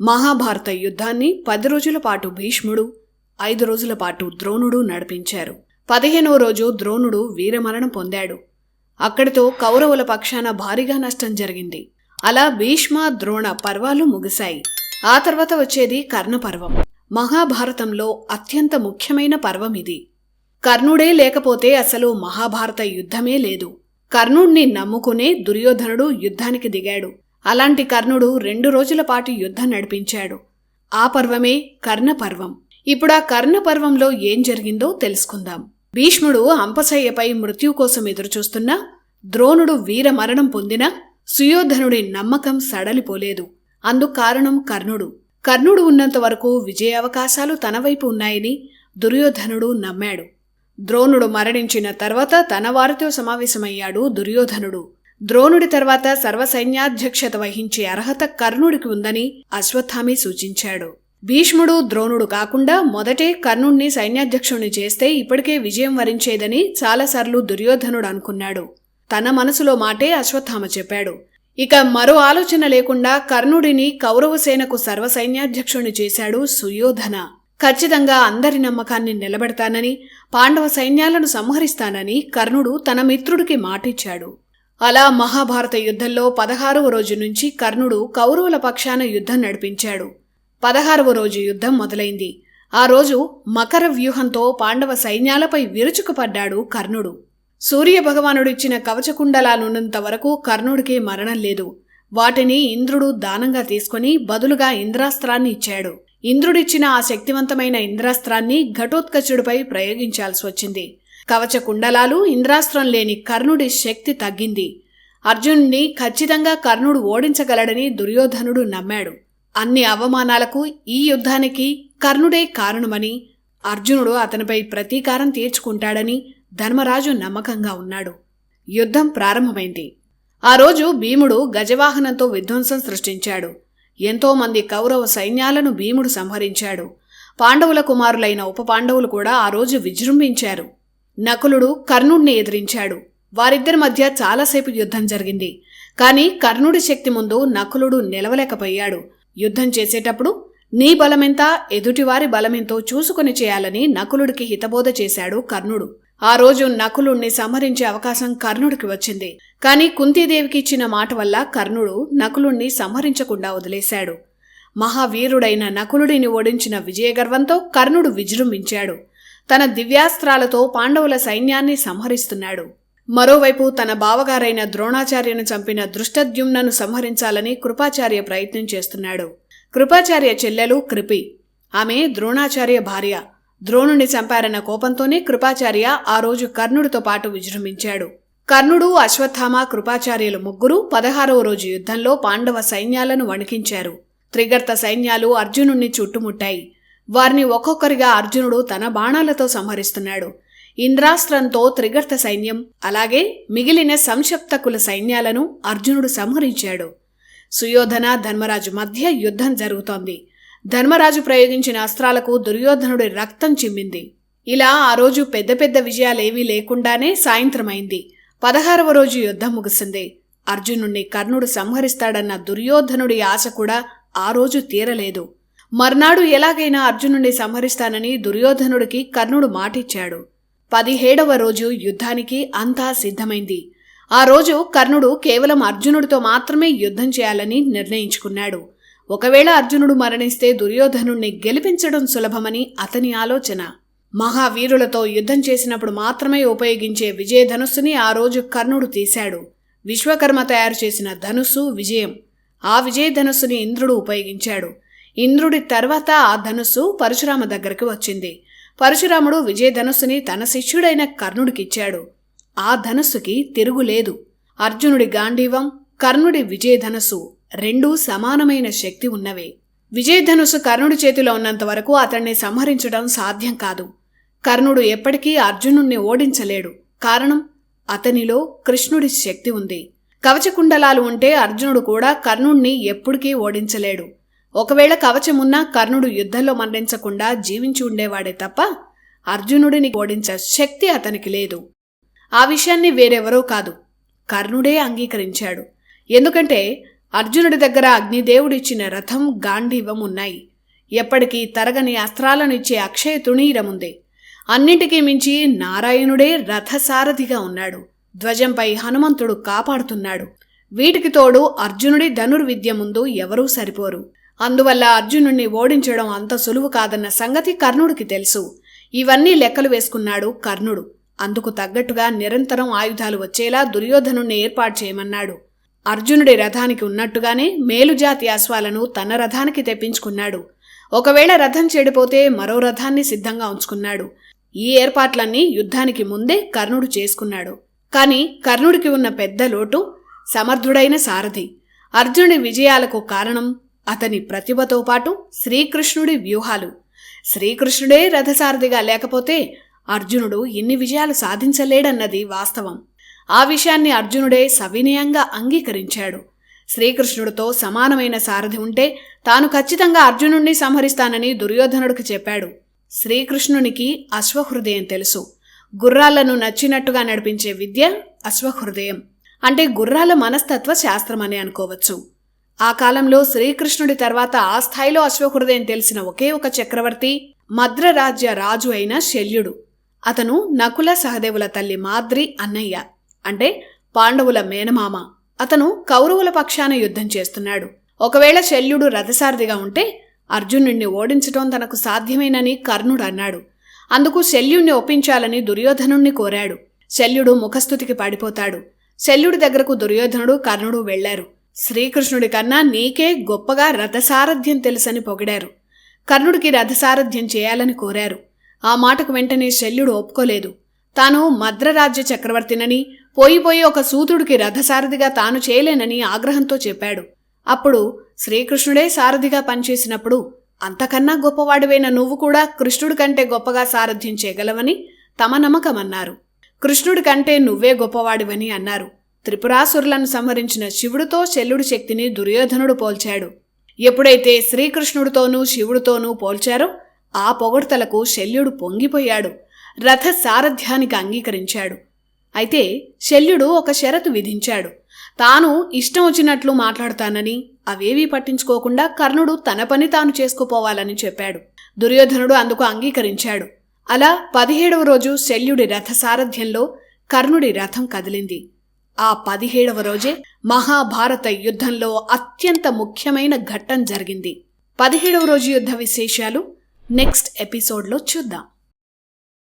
మహాభారత యుద్ధాన్ని పది రోజుల పాటు భీష్ముడు ఐదు రోజుల పాటు ద్రోణుడు నడిపించారు. పదిహేనవ రోజు ద్రోణుడు వీరమరణం పొందాడు. అక్కడితో కౌరవుల పక్షాన భారీగా నష్టం జరిగింది. అలా భీష్మ ద్రోణ పర్వాలు ముగిశాయి. ఆ తర్వాత వచ్చేది కర్ణపర్వం. మహాభారతంలో అత్యంత ముఖ్యమైన పర్వం ఇది. కర్ణుడే లేకపోతే అసలు మహాభారత యుద్ధమే లేదు. కర్ణుణ్ణి నమ్ముకునే దుర్యోధనుడు యుద్ధానికి దిగాడు. అలాంటి కర్ణుడు రెండు రోజుల పాటు యుద్ధం నడిపించాడు. ఆ పర్వమే కర్ణపర్వం. ఇప్పుడా కర్ణపర్వంలో ఏం జరిగిందో తెలుసుకుందాం. భీష్ముడు అంపశయ్యపై మృత్యు కోసం ఎదురుచూస్తున్నా ద్రోణుడు వీరమరణం పొందినా సుయోధనుడి నమ్మకం సడలిపోలేదు. అందుకు కారణం కర్ణుడు. కర్ణుడు ఉన్నంత వరకు విజయావకాశాలు తన వైపు ఉన్నాయని దుర్యోధనుడు నమ్మాడు. ద్రోణుడు మరణించిన తర్వాత తన వారితో సమావేశమయ్యాడు దుర్యోధనుడు. ద్రోణుడి తర్వాత సర్వసైన్యాధ్యక్షత వహించే అర్హత కర్ణుడికి ఉందని అశ్వత్థామి సూచించాడు. భీష్ముడు ద్రోణుడు కాకుండా మొదటే కర్ణుణ్ణి సైన్యాధ్యక్షుణ్ణి చేస్తే ఇప్పటికే విజయం వరించేదని చాలాసార్లు దుర్యోధనుడు అనుకున్నాడు. తన మనసులో మాటే అశ్వత్థామ చెప్పాడు. ఇక మరో ఆలోచన లేకుండా కర్ణుడిని కౌరవసేనకు సర్వసైన్యాధ్యక్షుణ్ణి చేశాడు సుయోధన. ఖచ్చితంగా అందరి నమ్మకాన్ని నిలబెడతానని పాండవ సైన్యాలను సంహరిస్తానని కర్ణుడు తన మిత్రుడికి మాటిచ్చాడు. అలా మహాభారత యుద్ధంలో పదహారవ రోజు నుంచి కర్ణుడు కౌరవుల పక్షాన యుద్ధం నడిపించాడు. పదహారవ రోజు యుద్ధం మొదలైంది. ఆ రోజు మకర వ్యూహంతో పాండవ సైన్యాలపై విరుచుకుపడ్డాడు కర్ణుడు. సూర్య భగవానుడిచ్చిన కవచకుండలానున్నంత వరకు కర్ణుడికి మరణం లేదు. వాటిని ఇంద్రుడు దానంగా తీసుకుని బదులుగా ఇంద్రాస్త్రాన్ని ఇచ్చాడు. ఇంద్రుడిచ్చిన ఆ శక్తివంతమైన ఇంద్రాస్త్రాన్ని ఘటోత్కచుడిపై ప్రయోగించాల్సి వచ్చింది. కవచ కుండలాలు ఇంద్రాస్త్రం లేని కర్ణుడి శక్తి తగ్గింది. అర్జునుడిని ఖచ్చితంగా కర్ణుడు ఓడించగలడని దుర్యోధనుడు నమ్మాడు. అన్ని అవమానాలకు ఈ యుద్ధానికి కర్ణుడే కారణమని అర్జునుడు అతనిపై ప్రతీకారం తీర్చుకుంటాడని ధర్మరాజు నమ్మకంగా ఉన్నాడు. యుద్ధం ప్రారంభమైంది. ఆ రోజు భీముడు గజవాహనంతో విధ్వంసం సృష్టించాడు. ఎంతోమంది కౌరవ సైన్యాలను భీముడు సంహరించాడు. పాండవుల కుమారులైన ఉప పాండవులు కూడా ఆ రోజు విజృంభించారు. నకులుడు కర్ణుడిని ఎదిరించాడు. వారిద్దరి మధ్య చాలాసేపు యుద్ధం జరిగింది. కానీ కర్ణుడి శక్తి ముందు నకులుడు నిలవలేకపోయాడు. యుద్ధం చేసేటప్పుడు నీ బలమెంత ఎదుటివారి బలమెంతో చూసుకుని చేయాలని నకులుడికి హితబోధ చేశాడు కర్ణుడు. ఆ రోజు నకులుణ్ణి సంహరించే అవకాశం కర్ణుడికి వచ్చింది. కానీ కుంతీదేవికి ఇచ్చిన మాట వల్ల కర్ణుడు నకులుణ్ణి సంహరించకుండా వదిలేశాడు. మహావీరుడైన నకులుడిని ఓడించిన విజయగర్వంతో కర్ణుడు విజృంభించాడు. తన దివ్యాస్త్రాలతో పాండవుల సైన్యాన్ని సంహరిస్తున్నాడు. మరోవైపు తన బావగారైన ద్రోణాచార్యను చంపిన దృష్టద్యుమ్నను సంహరించాలని కృపాచార్య ప్రయత్నం చేస్తున్నాడు. కృపాచార్య చెల్లెలు కృపి. ఆమె ద్రోణాచార్య భార్య. ద్రోణుని చంపారన్న కోపంతోనే కృపాచార్య ఆ రోజు కర్ణుడితో పాటు విజృంభించాడు. కర్ణుడు అశ్వత్థామ కృపాచార్యులు ముగ్గురు పదహారవ రోజు యుద్ధంలో పాండవ సైన్యాలను వణికించారు. త్రిగర్త సైన్యాలు అర్జునుణ్ణి చుట్టుముట్టాయి. వారిని ఒక్కొక్కరిగా అర్జునుడు తన బాణాలతో సంహరిస్తున్నాడు. ఇంద్రాస్త్రంతో త్రిగర్త సైన్యం అలాగే మిగిలిన సంక్షప్తకుల సైన్యాలను అర్జునుడు సంహరించాడు. సుయోధన ధర్మరాజు మధ్య యుద్ధం జరుగుతోంది. ధర్మరాజు ప్రయోగించిన అస్త్రాలకు దుర్యోధనుడి రక్తం చిమ్మింది. ఇలా ఆ రోజు పెద్ద పెద్ద విజయాలేవీ లేకుండానే సాయంత్రమైంది. పదహారవ రోజు యుద్ధం ముగిసింది. అర్జునుణ్ణి కర్ణుడు సంహరిస్తాడన్న దుర్యోధనుడి ఆశ కూడా ఆ రోజు తీరలేదు. మర్నాడు ఎలాగైనా అర్జునుడిని సంహరిస్తానని దుర్యోధనుడికి కర్ణుడు మాటిచ్చాడు. పదిహేడవ రోజు యుద్ధానికి అంతా సిద్ధమైంది. ఆ రోజు కర్ణుడు కేవలం అర్జునుడితో మాత్రమే యుద్ధం చేయాలని నిర్ణయించుకున్నాడు. ఒకవేళ అర్జునుడు మరణిస్తే దుర్యోధనుణ్ణి గెలిపించడం సులభమని అతని ఆలోచన. మహావీరులతో యుద్ధం చేసినప్పుడు మాత్రమే ఉపయోగించే విజయధనుస్సుని ఆ రోజు కర్ణుడు తీశాడు. విశ్వకర్మ తయారు చేసిన ధనుస్సు విజయం. ఆ విజయధనుస్సుని ఇంద్రుడు ఉపయోగించాడు. ఇంద్రుడి తర్వాత ఆ ధనుస్సు పరశురామ దగ్గరికి వచ్చింది. పరశురాముడు విజయధనుస్సుని తన శిష్యుడైన కర్ణుడికిచ్చాడు. ఆ ధనుస్సుకి తిరుగులేదు అర్జునుడి గాంధీవం కర్ణుడి విజయధనుసు రెండూ సమానమైన శక్తి ఉన్నవే. విజయధనుస్సు కర్ణుడి చేతిలో ఉన్నంత వరకు అతన్ని సంహరించడం సాధ్యం కాదు. కర్ణుడు ఎప్పటికీ అర్జునుణ్ణి ఓడించలేడు. కారణం అతనిలో కృష్ణుడి శక్తి ఉంది. కవచకుండలాలు ఉంటే అర్జునుడు కూడా కర్ణుణ్ణి ఎప్పటికీ ఓడించలేడు. ఒకవేళ కవచమున్నా కర్ణుడు యుద్ధంలో మరణించకుండా జీవించి ఉండేవాడే తప్ప అర్జునుడిని ఓడించే శక్తి అతనికి లేదు. ఆ విషయాన్ని వేరెవరో కాదు. కర్ణుడే అంగీకరించాడు. ఎందుకంటే అర్జునుడి దగ్గర అగ్నిదేవుడిచ్చిన రథం గాంధీవం ఉన్నాయి. ఎప్పటికీ తరగని అస్త్రాలను ఇచ్చే అక్షయ తుణీరముంది అన్నిటికీ మించి నారాయణుడే రథసారథిగా ఉన్నాడు. ధ్వజంపై హనుమంతుడు కాపాడుతున్నాడు. వీటికి తోడు అర్జునుడి ధనుర్విద్య ముందు ఎవరూ సరిపోరు. అందువల్ల అర్జునుణ్ణి ఓడించడం అంత సులువు కాదన్న సంగతి కర్ణుడికి తెలుసు. ఇవన్నీ లెక్కలు వేసుకున్నాడు కర్ణుడు. అందుకు తగ్గట్టుగా నిరంతరం ఆయుధాలు వచ్చేలా దుర్యోధనుణ్ణి ఏర్పాటు చేయమన్నాడు. అర్జునుడి రథానికి ఉన్నట్టుగానే మేలుజాతి అశ్వాలను తన రథానికి తెప్పించుకున్నాడు. ఒకవేళ రథం చెడిపోతే మరో రథాన్ని సిద్ధంగా ఉంచుకున్నాడు. ఈ ఏర్పాట్లన్నీ యుద్ధానికి ముందే కర్ణుడు చేసుకున్నాడు. కాని కర్ణుడికి ఉన్న పెద్ద లోటు సమర్థుడైన సారథి. అర్జునుడి విజయాలకు కారణం అతని ప్రతిభతో పాటు శ్రీకృష్ణుడి వ్యూహాలు. శ్రీకృష్ణుడే రథసారథిగా లేకపోతే అర్జునుడు ఇన్ని విజయాలు సాధించలేడన్నది వాస్తవం. ఆ విషయాన్ని అర్జునుడే సవినయంగా అంగీకరించాడు. శ్రీకృష్ణుడితో సమానమైన సారథి ఉంటే తాను ఖచ్చితంగా అర్జునుణ్ణి సంహరిస్తానని దుర్యోధనుడికి చెప్పాడు. శ్రీకృష్ణునికి అశ్వహృదయం తెలుసు. గుర్రాలను నచ్చినట్టుగా నడిపించే విద్య అశ్వహృదయం. అంటే గుర్రాల మనస్తత్వ శాస్త్రమని అనుకోవచ్చు. ఆ కాలంలో శ్రీకృష్ణుడి తర్వాత ఆ స్థాయిలో అశ్వకృదయం తెలిసిన ఒకే ఒక చక్రవర్తి మద్రరాజ్య రాజు అయిన శల్యుడు. అతను నకుల సహదేవుల తల్లి మాద్రి అన్నయ్య అంటే పాండవుల మేనమామ. అతను కౌరవుల పక్షాన యుద్ధం చేస్తున్నాడు. ఒకవేళ శల్యుడు రథసారథిగా ఉంటే అర్జునుణ్ణి ఓడించటం తనకు సాధ్యమేనని కర్ణుడు అన్నాడు. అందుకు శల్యుణ్ణి ఒప్పించాలని దుర్యోధనుణ్ణి కోరాడు. శల్యుడు ముఖస్థుతికి పడిపోతాడు. శల్యుడి దగ్గరకు దుర్యోధనుడు కర్ణుడు వెళ్ళారు. శ్రీకృష్ణుడి కన్నా నీకే గొప్పగా రథసారథ్యం తెలుసని పొగిడారు. కర్ణుడికి రథసారథ్యం చేయాలని కోరారు. ఆ మాటకు వెంటనే శల్యుడు ఒప్పుకోలేదు. తాను మద్రరాజ్య చక్రవర్తినని పోయి పోయి ఒక సూతుడికి రథసారథిగా తాను చేయలేనని ఆగ్రహంతో చెప్పాడు. అప్పుడు శ్రీకృష్ణుడే సారథిగా పనిచేసినప్పుడు అంతకన్నా గొప్పవాడివైన నువ్వు కూడా కృష్ణుడి కంటే గొప్పగా సారథ్యం చేయగలవని తమ నమ్మకమన్నారు. కృష్ణుడి కంటే నువ్వే గొప్పవాడివని అన్నారు. త్రిపురాసురులను సంహరించిన శివుడితో శల్యుడి శక్తిని దుర్యోధనుడు పోల్చాడు. ఎప్పుడైతే శ్రీకృష్ణుడితోనూ శివుడితోనూ పోల్చారో ఆ పొగడ్తలకు శల్యుడు పొంగిపోయాడు. రథ సారథ్యానికి అంగీకరించాడు. అయితే శల్యుడు ఒక షరతు విధించాడు. తాను ఇష్టం వచ్చినట్లు మాట్లాడతానని అవేవీ పట్టించుకోకుండా కర్ణుడు తన పని తాను చేసుకుపోవాలని చెప్పాడు. దుర్యోధనుడు అందుకు అంగీకరించాడు. అలా పదిహేడవ రోజు శల్యుడి రథ సారథ్యంలో కర్ణుడి రథం కదిలింది. ఆ పదిహేడవ రోజే మహాభారత యుద్ధంలో అత్యంత ముఖ్యమైన ఘట్టం జరిగింది. పదిహేడవ రోజు యుద్ధ విశేషాలు నెక్స్ట్ ఎపిసోడ్లో చూద్దాం.